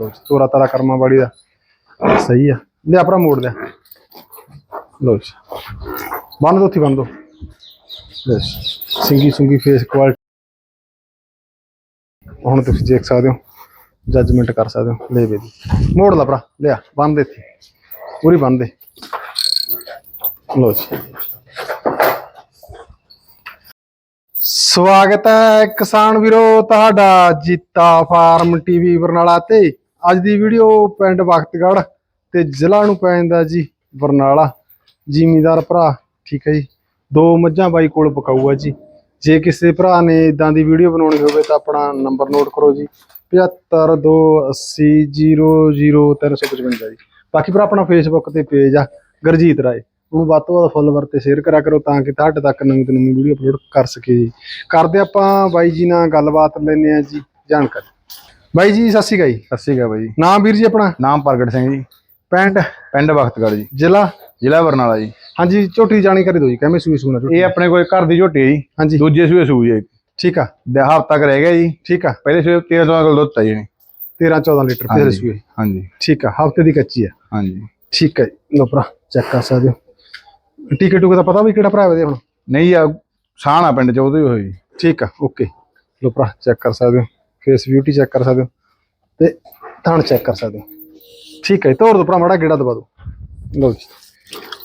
ਲੋ ਜੀ, ਤੋਰਾ ਤਾਰਾ ਕਰਮਾ ਬਾੜੀ ਦਾ। ਸਹੀ ਆ। ਲੈ ਆਪਣਾ ਮੋੜ ਲਿਆ। ਲੋ ਜੀ। ਬੰਨ ਦੋ ਉੱਥੇ, ਬੰਨ ਦੋ। ਲੈ ਸਿੰਗੀ, ਸੁੰਗੀ ਫੇਸ ਕੁਆਲਿਟੀ ਹੁਣ ਤੁਸੀਂ ਦੇਖ ਸਕਦੇ ਹੋ। ਜੱਜਮੈਂਟ ਕਰ ਸਕਦੇ ਹੋ। ਲੈ ਵੇ ਮੋੜ ਲਾ ਭਰਾ। ਲਿਆ, ਬੰਨ ਦੇ ਇੱਥੇ। ਪੂਰੀ ਬੰਨ ਦੇ। ਲੋ ਜੀ। ਸਵਾਗਤ ਹੈ ਕਿਸਾਨ ਵੀਰੋ, ਤੁਹਾਡਾ ਜੀਤਾ ਫਾਰਮ ਟੀਵੀ ਬਰਨਾਲਾ ਤੇ। ਅੱਜ ਦੀ ਵੀਡੀਓ ਪਿੰਡ ਵਖਤਗੜ੍ਹ ਤੇ ਜ਼ਿਲ੍ਹਾ ਨੂੰ ਪੈ ਜਾਂਦਾ ਜੀ ਬਰਨਾਲਾ। ਜ਼ਿਮੀਦਾਰ ਭਰਾ, ਠੀਕ ਹੈ ਜੀ? ਦੋ ਮੱਝਾਂ ਬਾਈ ਕੋਲ ਪਕਾਊ ਆ ਜੀ। ਜੇ ਕਿਸੇ ਭਰਾ ਨੇ ਇਦਾਂ ਦੀ ਵੀਡੀਓ ਬਣਾਉਣੀ ਹੋਵੇ ਤਾਂ ਆਪਣਾ ਨੰਬਰ ਨੋਟ ਕਰੋ ਜੀ। 7528000355 ਜੀ। ਬਾਕੀ ਭਰਾ, ਆਪਣਾ ਫੇਸਬੁੱਕ ਤੇ ਪੇਜ ਆ, ਗਰਜੀਤ ਰਾਏ। ਉਹਨੂੰ ਵੱਧ ਤੋਂ ਵੱਧ ਫੋਲੋਵਰ ਤੇ ਸ਼ੇਅਰ ਕਰਿਆ ਕਰੋ ਤਾਂ ਕਿ ਤੁਹਾਡੇ ਤੱਕ ਨਵੀਂ ਤੋਂ ਨਵੀਂ ਵੀਡੀਓ ਅਪਲੋਡ ਕਰ ਸਕੀਏ ਜੀ। ਕਰਦੇ ਆਪਾਂ ਬਾਈ ਜੀ ਨਾਲ ਗੱਲਬਾਤ ਲੈਂਦੇ ਆ ਜੀ, ਜਾਣਕਾਰੀ। ਬਾਈ ਜੀ ਸਤਿ ਸ਼੍ਰੀ ਅਕਾਲ ਜੀ। ਸਤਿ ਸ਼੍ਰੀ ਅਕਾਲ ਬਾਈ ਨਾਮ ਵੀਰ ਜੀ ਆਪਣਾ? ਨਾਮ ਪ੍ਰਗਟ ਸਿੰਘ ਜੀ। ਪਿੰਡ? ਪਿੰਡ ਬਖਤਗੜ੍ਹ ਜੀ। ਜ਼ਿਲ੍ਹਾ? ਜ਼ਿਲ੍ਹਾ ਬਰਨਾਲਾ ਜੀ। ਹਾਂਜੀ ਝੋਟੀ ਜਾਣਕਾਰੀ ਦਿਓ ਜੀ ਕਿਵੇਂ ਸੂਈ ਸੂਣਾ ਝੋਟੀ? ਇਹ ਆਪਣੇ ਕੋਲ ਘਰ ਦੀ ਝੋਟੀ ਹੈ ਜੀ। ਹਾਂਜੀ। ਦੂਜੇ ਸੂਏ ਸੂਈ ਹੈ ਠੀਕ ਆ। ਹਫ਼ਤਾ ਤੱਕ ਰਹਿ ਗਿਆ ਜੀ। ਠੀਕ ਆ। ਪਹਿਲੇ ਸੂਏ 13 ਤੋਂ ਕਿਲੋ ਦੁੱਧ ਹੈ ਜੀ 13 14 ਲੀਟਰ ਫਿਰ ਹਾਂਜੀ। ਸੂਏ। ਹਾਂਜੀ। ਠੀਕ ਆ ਹਫ਼ਤੇ ਦੀ ਕੱਚੀ ਆ। ਹਾਂਜੀ। ਠੀਕ ਹੈ ਜੀ। ਭਰਾ ਚੈੱਕ ਕਰ ਸਕਦੇ ਹੋ। ਟਿਕਟ ਟੁਕਟ ਦਾ ਪਤਾ ਵੀ ਕਿਹੜਾ ਭਰਾ ਹੈ ਹੁਣ? ਨਹੀਂ ਆ ਸਾਣ ਆ ਪਿੰਡ ਚ ਉਹਦੇ ਹੋਈ ਠੀਕ ਆ ਓਕੇ। ਭਰਾ ਚੈੱਕ ਕਰ ਸਕਦੇ ਹੋ। ਫੇਸ ਬਿਊਟੀ ਚੈੱਕ ਕਰ ਸਕਦੇ ਹੋ ਤੇ ਥਣ ਚੈੱਕ ਕਰ ਸਕਦੇ ਹੋ। ਠੀਕ ਹੈ ਤੋਰ ਦੋ ਭਰਾ, ਮਾੜਾ ਗੇੜਾ ਦਬਾ ਦਿਓ ਲਓ ਜੀ।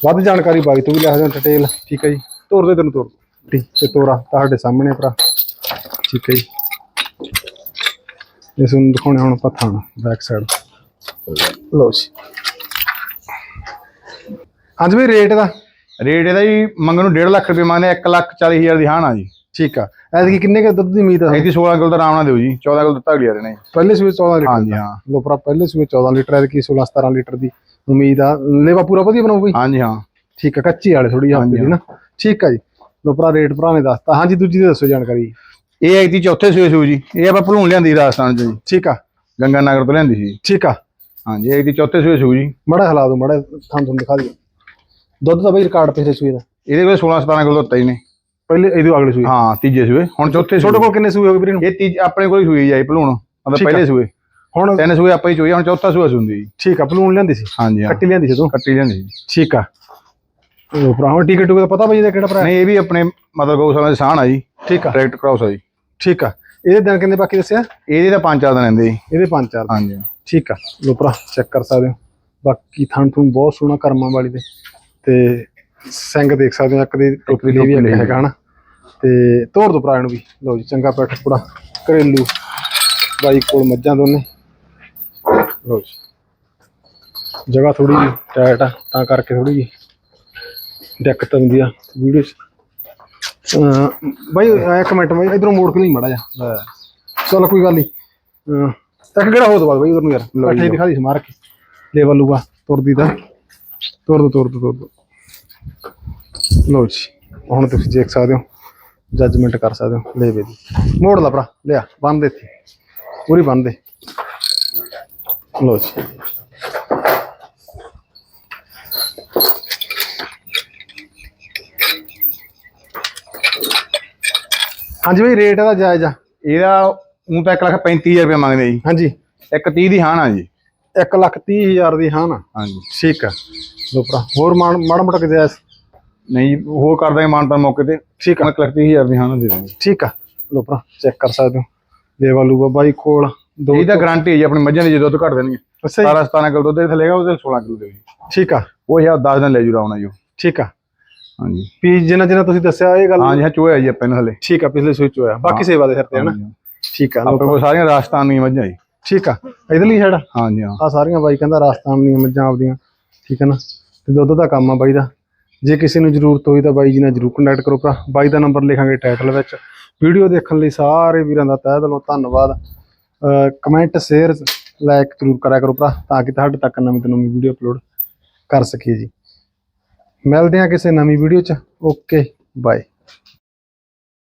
ਵੱਧ ਜਾਣਕਾਰੀ ਬਾਈ ਤੋਂ ਵੀ ਲੈ ਸਕਦੇ ਡਿਟੇਲ ਠੀਕ ਹੈ ਜੀ ਤੋਰ ਦੇ ਤੈਨੂੰ ਤੋਰ ਠੀਕ, ਤੇ ਤੋਰਾ ਤੁਹਾਡੇ ਸਾਹਮਣੇ ਭਰਾ। ਠੀਕ ਹੈ ਜੀ। ਇਸ ਨੂੰ ਦਿਖਾਉਣੇ ਹੁਣ ਆਪਾਂ ਥਾਣਾ ਬੈਕ ਸਾਈਡ ਲਓ ਜੀ। ਹਾਂਜੀ ਵੀ ਰੇਟ ਦਾ? ਰੇਟ ਇਹਦਾ ਜੀ ਮੰਗਣ ਨੂੰ 1.5 ਲੱਖ ਰੁਪਏ ਮੰਗਦੇ 1 ਲੱਖ 40 ਹਜ਼ਾਰ ਦੀ ਹਾਂ ਨਾ ਜੀ। ਠੀਕ ਆ। ਐਤਕੀ ਕਿੰਨੇ ਕੁ ਦੁੱਧ ਦੀ ਉਮੀਦ ਆ? ਇਹਦੀ 16 ਕਿਲੋ ਦਾ ਆਰਾਮ ਨਾਲ ਦਿਓ ਜੀ 14 ਕਿਲੋ ਦਿੱਤਾ ਅਗਲੀ ਨੇ ਪਹਿਲੇ ਸੂਏ 14 ਲੀਟਰ ਹਾਂਜੀ ਹਾਂ। ਲੋ ਭਰਾ ਪਹਿਲੇ ਸੂਏ 14 ਲੀਟਰ ਐਤਕੀ 16 17 ਲੀਟਰ ਦੀ ਉਮੀਦ ਆ। ਲੇਵਾ ਪੂਰਾ ਵਧੀਆ ਬਣਾਉ ਬਈ ਹਾਂਜੀ ਹਾਂ। ਠੀਕ ਆ ਕੱਚੀ ਵਾਲੇ ਥੋੜੀ ਜਿਹੀ ਦੀ ਨਾ। ਠੀਕ ਆ ਜੀ। ਲੋ ਭਰਾ ਰੇਟ ਭਰਾ ਨੇ ਦੱਸਤਾ। ਹਾਂਜੀ ਦੂਜੀ ਦੀ ਦੱਸੋ ਜਾਣਕਾਰੀ। ਇਹ ਤੀ ਚੌਥੇ ਸੂਏ ਸੂ ਜੀ। ਇਹ ਆਪਾਂ ਭਲੂਣ ਲਿਆਂਦੀ ਰਾਜਸਥਾਨ ਚ ਜੀ। ਠੀਕ ਆ। ਗੰਗਾ ਨਗਰ ਤੋਂ ਲਿਆਂਦੀ ਸੀ ਠੀਕ ਆ। ਹਾਂਜੀ ਤੀ ਚੌਥੇ ਸੂਏ ਸੂ ਜੀ। ਮੜਾ ਹਿਲਾ ਦੋ ਮੜਾ ਤੁਹਾਨੂੰ ਦਿਖਾ ਦਿਓ। ਦੁੱਧ ਦਾ ਬਈ ਰਿਕਾਰਡ ਪਿਛਲੇ ਸੂਏ ਦਾ। ਇਹਦੇ ਕੋਲ 16 17 ਕਿਲੋ ਦਿੱਤਾ ਜੀ ਨੇ। ਪਹਿਲੇ ਇਹਦੇ ਅਗਲੇ ਸੂਏ? ਹਾਂ ਤੀਜੇ ਸੂਏ। ਹੁਣ ਚੌਥੇ ਤੁਹਾਡੇ ਕੋਲ ਕਿੰਨੇ ਸੂਏ ਹੋ ਗਏ ਵੀਰੇ ਨੂੰ ਇਹ ਤੀਜ ਆਪਣੇ ਕੋਲ ਹੀ ਸੂਈ ਜਾਈ ਭਲੂਣ। ਮਤਲਬ। ਪਹਿਲੇ ਸੂਏ। ਹੁਣ ਤਿੰਨ ਸੂਏ ਆਪਾਂ ਹੀ ਚੋਈ ਹੁਣ ਚੌਥਾ ਸੂਆ ਸੁੰਦੀ। ਜੀ ਠੀਕ ਆ ਪਲੂਣ ਲਿਆਂਦੀ ਸੀ? ਹਾਂਜੀ ਕੱਟੀ ਲਿਆਂਦੀ ਸੀ ਤੂੰ ਕੱਟੀ ਜਾਂਦੀ ਜੀ ਠੀਕ ਆ। ਉਹ ਭਰਾ ਹੁਣ ਟਿਕਟ ਦਾ ਪਤਾ ਬਈ ਇਹਦਾ ਕਿਹੜਾ ਭਰਾ? ਨਹੀਂ ਇਹ ਵੀ ਆਪਣੇ ਮਤਲਬ ਗਊਸ਼ਾਲਾ ਦੇ ਸਾਨ ਆ ਜੀ। ਠੀਕ ਆ। ਟਰੈਕਟਰ ਕ੍ਰਾਸ ਆ ਜੀ। ਠੀਕ ਆ। ਇਹਦੇ ਦਿਨ ਕਿੰਨੇ ਬਾਕੀ ਦੱਸਿਆ? ਇਹਦੇ ਤਾਂ ਪੰਜ ਚਾਰ ਦਿਨ ਰਹਿੰਦੇ ਜੀ। ਇਹਦੇ ਪੰਜ ਚਾਰ। ਹਾਂਜੀ। ਠੀਕ ਆ। ਲੋ ਭਰਾ ਚੈੱਕ ਕਰ ਸਕਦੇ ਹੋ। ਬਾਕੀ ਥਣ ਥੂਣ ਬਹੁਤ ਸੋਹਣਾ ਕਰਮਾਂ ਵਾਲੀ ਦੇ। ਤੇ ਸਿੰਘ ਦੇਖ ਸਕਦੇ ਹੋ ਇੱਕ ਦੀ ਟੋਪੀ ਲਈ ਵੀ ਇੱਕ ਹੈਗਾ ਹਨਾ? ਤੇ ਤੋੜ ਦੋ ਭਰਾ ਇਹਨੂੰ ਵੀ। ਲਓ ਜੀ ਚੰਗਾ ਪੈਠ ਪੂਰਾ। ਘਰੇਲੂ ਬਾਈ ਕੋਲ ਮੱਝਾਂ ਦੋਨੇ। ਲਓ ਜੀ। ਜਗ੍ਹਾ ਥੋੜੀ ਜਿਹੀ ਟਾਈਟ ਆ ਤਾਂ ਕਰਕੇ ਥੋੜੀ ਜਿਹੀ ਦਿੱਕਤ ਆਉਂਦੀ ਆ ਵੀਡੀਓ 'ਚ। ਬਾਈ ਇੱਕ ਮਿੰਟ ਬਾਈ ਇਧਰੋਂ ਮੋੜ ਕੇ ਨਹੀਂ ਮੜਾ ਜਾ ਚਲੋ ਕੋਈ ਗੱਲ ਨਹੀਂ ਤੱਕ ਕਿਹੜਾ ਹੋ ਤੋਂ ਬਾਅਦ ਬਾਈ ਉਧਰ ਨੂੰ ਯਾਰ। ਹੀ ਦਿਖਾ ਦੀ ਸਮਾਰ ਕੇ ਲੇਵਲ ਲੂਗਾ ਤੁਰਦੀ ਦਾ ਤੁਰ ਦੋ ਤੁਰ ਦੋ ਤੁਰ ਦੋ। ਲਓ ਜੀ ਹੁਣ ਤੁਸੀਂ ਦੇਖ ਸਕਦੇ ਹੋ ਜੱਜਮੈਂਟ ਕਰ ਸਕਦੇ ਹੋ ਲੇਵੇ ਦੀ ਮੋੜ ਲਾ ਭਰਾ ਲਿਆ ਬੰਨ ਦੇ ਇੱਥੇ। ਪੂਰੀ ਬੰਨ ਦੇ। ਲਓ ਜੀ। ਹਾਂਜੀ ਬਈ ਰੇਟ ਇਹਦਾ ਜਾਇਜ਼ ਆ। ਇਹਦਾ ਉਹ ਤਾਂ 1 ਲੱਖ 35000 ਰੁਪਏ ਮੰਗਦੇ ਜੀ। ਹਾਂਜੀ। ਇੱਕ 30 ਦੀ ਹਾਨ ਆ ਜੀ। ਇੱਕ ਲੱਖ ਤੀਹ ਹਜ਼ਾਰ ਦੀ ਹਾਂ ਨਾ। ਹਾਂਜੀ। ਠੀਕ ਆ। ਲੋ ਭਰਾ ਹੋਰ ਮਾਣ ਮਾੜਾ ਮੋਟਾ ਕਿਤੇ ਨਹੀਂ ਹੋਰ ਕਰ ਦਾਂਗੇ ਮਾਨਤਾ ਮੌਕੇ ਤੇ। ਠੀਕ ਆ। 1 ਲੱਖ 30000 ਦੀ ਹਾਨ ਦੇ ਦਾਂਗੇ। ਠੀਕ ਆ। ਲੋ ਭਰਾ ਚੈੱਕ ਕਰ ਸਕਦੇ ਹੋ। ਲੇਵਾ ਲੂਗਾ ਬਾਈ ਕੋਲ ਦੋ ਇਹਦਾ ਗਾਰੰਟੀ ਹੈ ਜੀ ਆਪਣੀ ਮੱਝਾਂ ਦੀ ਜੇ ਦੁੱਧ ਘੱਟ ਦੇਣਗੇ। ਅੱਛਾ ਜੀ। 17 17 ਕਿਲੋ ਦੁੱਧ ਦੇ ਥੱਲੇਗਾ ਉਹਦੇ 16 ਕਿਲੋ ਦੇ ਜੀ ਠੀਕ ਆ। ਉਹ ਯਾਰ 10 ਦਿਨ ਲੈ ਜੂ ਰਾਉਣਾ ਜੀ। ਠੀਕ ਆ। ਹਾਂਜੀ। ਵੀ ਜਿੰਨਾ ਜਿੰਨਾ ਤੁਸੀਂ ਦੱਸਿਆ ਇਹ ਗੱਲ ਹਾਂਜੀ ਹਾਂ ਚੋਇਆ ਜੀ ਆਪਾਂ ਨੂੰ ਹਲੇ ਠੀਕ ਆ ਪਿਛਲੇ ਸੂਚ ਹੋਇਆ ਬਾਕੀ ਸੇਵਾ ਦੇ ਸਿਰ ਤੇ ਹੈ ਨਾ। ਠੀਕ ਆ ਕੋਲ ਸਾਰੀਆਂ ਰਾਜਸਥਾਨ ਦੀਆਂ ਮੱਝਾਂ ਜੀ। ਠੀਕ ਆ? ਇਧਰਲੀ ਸਾਈਡ ਹਾਂਜੀ ਹਾਂ। ਆ ਸਾਰੀਆਂ ਬਾਈ ਕਹਿੰਦਾ ਰਾਜਸਥਾਨ ਦੀਆਂ ਮੱਝਾਂ ਆਪਦੀਆਂ ਠੀਕ ਹੈ ਨਾ? ਤੇ ਦੁੱਧ ਦਾ ਕੰਮ ਆ ਬਾਈ ਦਾ। ਜੇ ਕਿਸੇ ਨੂੰ ਜ਼ਰੂਰਤ ਹੋਈ ਤਾਂ ਬਾਈ ਜੀ ਨਾਲ ਜਰੂਰ ਕੰਟੈਕਟ ਕਰੋ ਭਰਾ। ਬਾਈ ਦਾ ਨੰਬਰ ਲਿਖਾਂਗੇ ਟਾਈਟਲ ਵਿੱਚ। ਵੀਡੀਓ ਦੇਖਣ ਲਈ ਸਾਰੇ ਵੀਰਾਂ ਦਾ ਤਹਿ ਦਿਲੋਂ ਧੰਨਵਾਦ। ਕਮੈਂਟ ਸ਼ੇਅਰ ਲਾਈਕ ਜ਼ਰੂਰ ਕਰਿਆ ਕਰੋ ਭਰਾ ਤਾਂ ਕਿ ਤੁਹਾਡੇ ਤੱਕ ਨਵੀਂ ਤੋਂ ਨਵੀਂ ਵੀਡੀਓ ਅਪਲੋਡ ਕਰ ਸਕੀਏ ਜੀ। ਮਿਲਦੇ ਹਾਂ ਕਿਸੇ ਨਵੀਂ ਵੀਡੀਓ 'ਚ। Okay bye